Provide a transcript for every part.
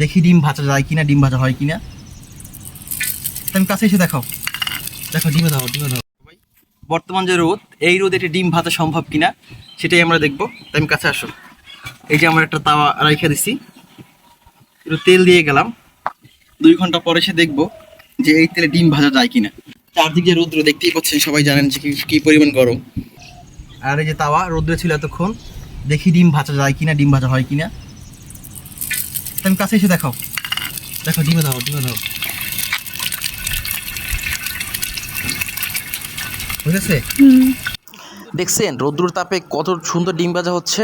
দেখি ডিম ভাজা যায় কিনা, ডিম ভাজা হয় কিনা। তুমি কাছে এসে দেখাও। দেখো, ডিমে দাও ডিমে দাও বর্তমান যে রোদ, এই রোদে একটি ডিম ভাজা সম্ভব কিনা, সেটাই আমরা দেখব। তুমি কাছে আসো। এই যে আমরা একটা তাওয়া রাইখে দিছি। একটু তেল দিয়ে গেলাম। দুই ঘণ্টা পরে এসে দেখব যে এই তেলে ডিম ভাজা যায় কিনা। চারদিকে রৌদ্র দেখতেই পাচ্ছেন সবাই জানেন যে কি পরিমাণ গরম। আর এই যে তাওয়া, রৌদ্রে ছিল এতক্ষণ। দেখি ডিম ভাজা যায় কিনা, ডিম ভাজা হয় কিনা। তুমি কাছে এসে দেখাও। দেখো ডিমে দাও ডিমে দাও। বুঝেছে? দেখছেন রৌদ্র তাপে কত সুন্দর ডিম ভাজা হচ্ছে।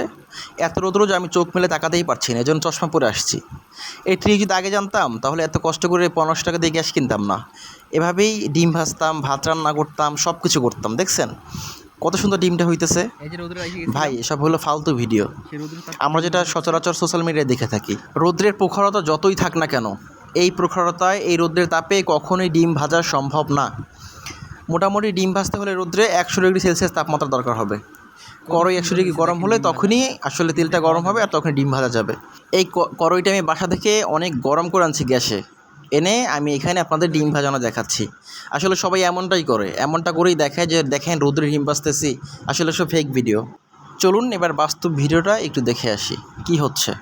এত রৌদ্র যে আমি চোখ মেলে তাকাতেই পারছি না এজন্য চশমা পরে আসছি। এই ট্রি যদি আগে জানতাম তাহলে এত কষ্ট করে পনেরোশো টাকা দিয়ে গ্যাস কিনতাম না। এভাবেই ডিম ভাজতাম ভাত রান্না করতাম সব কিছু করতাম দেখছেন? কত সুন্দর ডিমটা হইতেছে। ভাই এসব হলো ফালতু ভিডিও। আমরা যেটা সচরাচর সোশ্যাল মিডিয়ায় দেখে থাকি। রৌদ্রের প্রখরতা যতই থাক না কেন এই প্রখরতায় এই রৌদ্রের তাপে কখনোই ডিম ভাজা সম্ভব না। মোটামুটি ডিম ভাজতে হলে রৌদ্রে একশো ডিগ্রি সেলসিয়াস তাপমাত্রা দরকার হবে। করই একশো ডিগ্রি গরম হলে তখনই আসলে তেলটা গরম হবে আর তখন ডিম ভাজা যাবে। এই ক- কড়াইটা আমি বাসা থেকে অনেক গরম করে আনছি গ্যাসে। এনে আমি এখানে আপনাদের ডিম ভাজানো দেখাচ্ছি। আসলে সবাই এমনটাই করে, এমনটা করেই দেখায় যে দেখেন রৌদ্রে ডিম ভাজতেছি, আসলে সব ফেক ভিডিও চলুন এবার বাস্তব ভিডিওটা একটু দেখে আসি, কি হচ্ছে।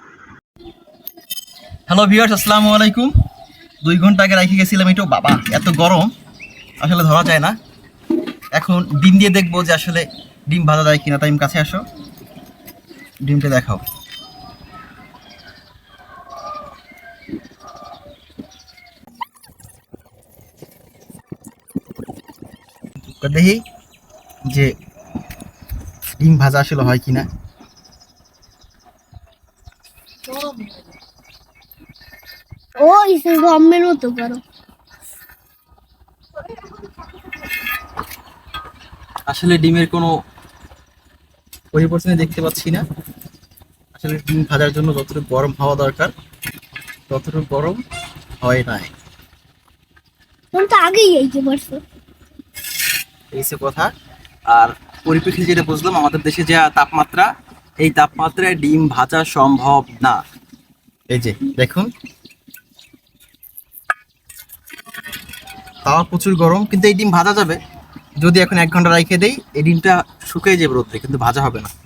হ্যালো ভিউয়ার্স আসসালামু আলাইকুম। দুই ঘণ্টা আগে রেখে গেছিলাম একটু, বাবা, এত গরম। আসলে ধরা যায় না। এখন ডিম দিয়ে দেখব যে আসলে ডিম ভাজা যায় কিনা টাইম কাছে আসো। ডিমটা দেখাও। তো দেখি যে ডিম ভাজা আসলে হয় কিনা। ও ইসে গমের মতো করো। আসলে ডিমের কোনো পরিবর্তন দেখতে পাচ্ছি না। আসলে ডিম ভাজার জন্য যতটুকু গরম হওয়া দরকার ততটুকু গরম হয় নাই। তুমি তো আগেই যাইতে পারছ এই কথা। আর পরিপ্রেক্ষিতে যেটা বুঝলাম, আমাদের দেশে যে তাপমাত্রা, এই তাপমাত্রায় ডিম ভাজা সম্ভব না। এই যে, দেখুন। তাও প্রচুর গরম, কিন্তু এই ডিম ভাজা যাবে। যদি এখন এক ঘণ্টা রেখে দেই, এই ডিমটা শুকিয়ে যাবে রোদ্রে কিন্তু ভাজা হবে না।